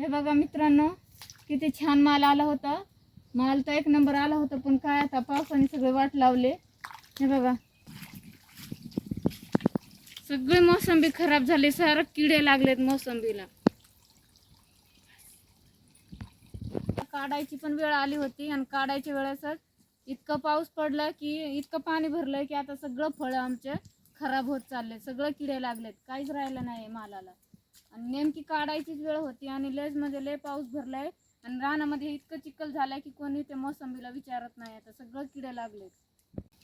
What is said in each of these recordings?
हे बघा मित्रांनो किती छान माल आला होता. माल तर एक नंबर आला होता पण काय आता पावसाने सगळे वाट लावले. हे बघा. सगळी मोसंबी खराब झाली सारं किडे लागलेत मोसंबीला. काढायची पण वेळ आली होती आणि काढायच्या वेळेसच इतकं पाऊस पडला की इतकं पाणी भरलंय की आता सगळं फळं आमचे खराब होत चालले सगळं किडे लागलेत. काहीच राहिलं नाही मालाला. आणि नेमकी काढायचीच वेळ होती आणि लेजमध्ये म्हणजे लय पाऊस भरलाय. आणि रानामध्ये इतकं चिखल झालाय की कोणी ते मोसंबीला विचारत नाही. आता सगळं किडे लागले.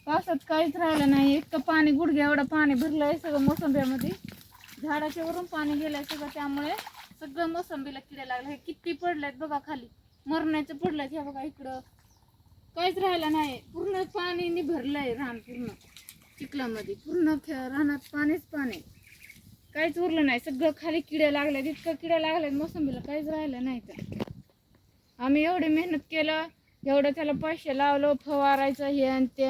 पावसात काहीच राहिलं नाही. इतकं पाणी गुडघे एवढं पाणी भरलंय सगळं मोसंबीमध्ये झाडाच्या वरून पाणी गेलंय सगळं. त्यामुळे सगळं मोसंबीला किडे लागले. हे किती पडलेत बघा खाली. मरण्याचं पडलंय हे बघा इकडं. काहीच राहिलं नाही. पूर्ण पाणी भरलंय रान पूर्ण. चिखलामध्ये. पूर्ण रानात पाणीच पाणी. काहीच उरलं नाही. सगळं खाली किडे लागले इतकं किड्या लागल्या मोसंबीला काहीच राहिलं नाही तर आम्ही एवढी मेहनत केलं एवढं त्याला पैसे लावलो फवारायचं हे आणि ते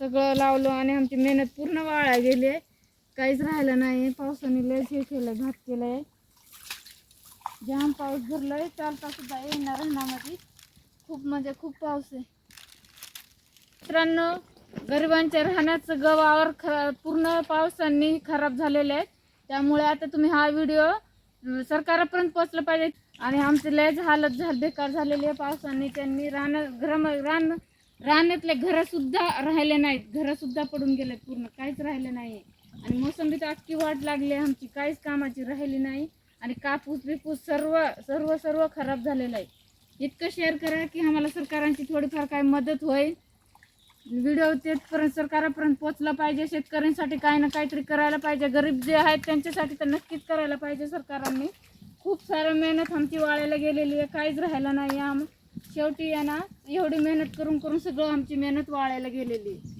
सगळं लावलं आणि आमची मेहनत पूर्ण वाळा गेली. काहीच राहिलं नाही. पावसाने लयच हे केलं घात केलंय. जाम पाऊस भरलाय. चालता सुद्धा येणार राहण्यामध्ये खूप म्हणजे खूप पाऊस आहे. मित्रांनो गरिबांच्या राहण्याचं गव्हावर ख पूर्ण पावसांनी खराब झालेलं आहे. त्यामुळे आता तुम्ही हा व्हिडिओ सरकारापर्यंत पोहोचला पाहिजे. आणि आमचे लयच हालत झाल बेकार झालेली आहे पावसाने. त्यांनी रान घरम रान रानातले घरंसुद्धा राहिले नाहीत. घरंसुद्धा पडून गेले पूर्ण. काहीच राहिलं नाही आणि मोसंबी तर अख्खी वाट लागली आहे आमची. काहीच कामाची राहिली नाही. आणि कापूस बिपूस सर्व सर्व सर्व खराब झालेलं आहे. इतकं शेअर करा की आम्हाला सरकारांची थोडीफार काय मदत होईल. व्हिडिओ तेथपर्यंत सरकारापर्यंत पोचला पाहिजे. शेतकऱ्यांसाठी काही ना काहीतरी करायला पाहिजे. गरीब जे आहेत त्यांच्यासाठी तर नक्कीच करायला पाहिजे सरकारांनी. खूप सारं मेहनत आमची वाळायला गेलेली आहे. काहीच राहिलं नाही. आम शेवटी आहे ना एवढी मेहनत करून करून सगळं आमची मेहनत वाळायला गेलेली आहे.